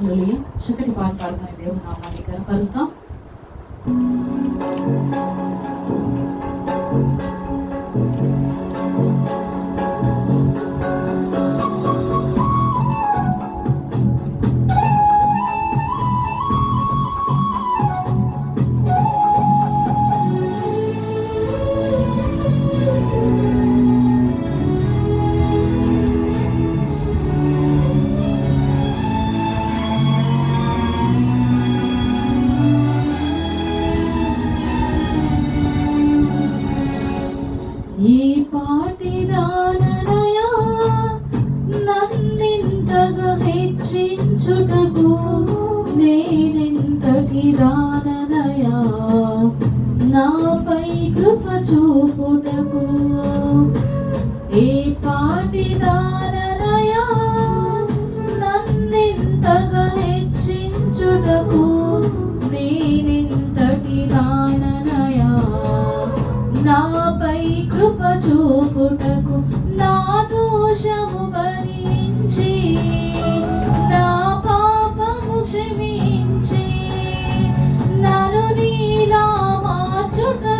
హల్లెలూయా చక్కటి పాట పాడుతున్నాయి దేవుని నామాన్ని కనపరుస్తాం ఏ పాటి దాననయా నన్నింతగా హెచ్చించుటకు నేనెంతటి దాననయా నాపై కృప చూపుటకు నా దోషము భరించి నా పాపము క్షమించి నన్ను నీలా మార్చుటకు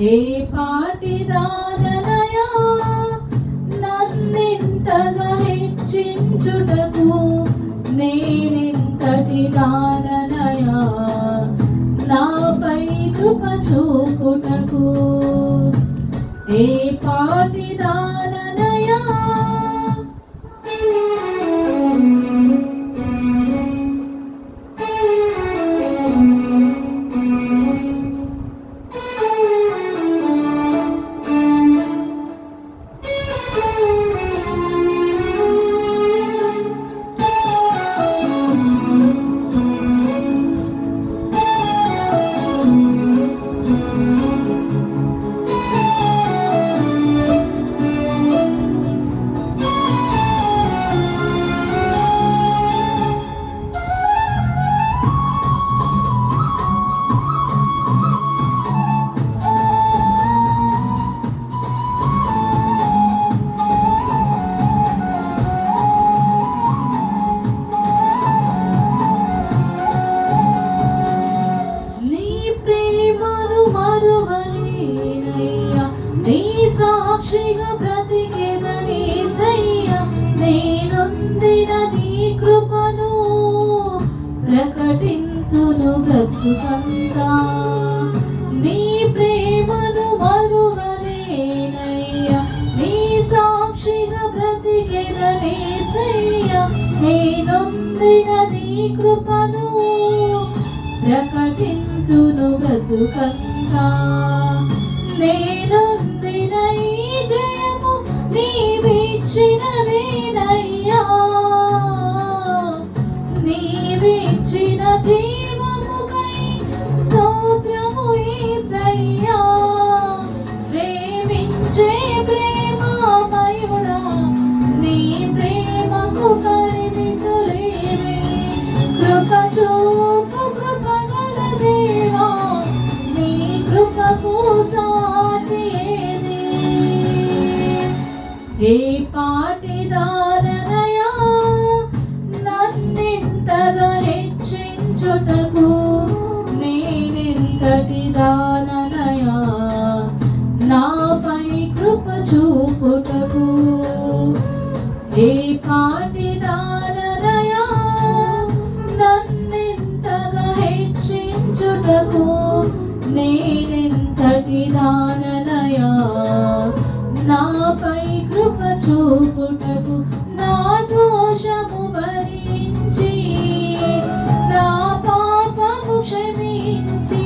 ఏ పాటి దాననయా? నన్నెంతగా హెచ్చించుటకు నేనెంతటి దాననయా? నాపై కృప చూపుటకు ఏ పాటి దాననయా బ్రతుకంతా నీ ప్రేమను మరువలేనయ్యా నీ సాక్షిగా బ్రతికెదనేసయ్యా నేనొందిన నీ కృపను ప్రకటింతును బ్రతుకంతా నేనొందిన ఈ జయము నీవిచ్చిన ఏ పాటి నన్నింతగా హెచ్చించుటకు నేనింతటి దాననయా నాపై కృప చూపుటకు ఏ పాటి దాననయా నన్నింతగా హెచ్చించుటకు నేనింతటి దాననయా నాపై కృప చూపుటకు నా దోషము భరించి నా పాపము క్షమించి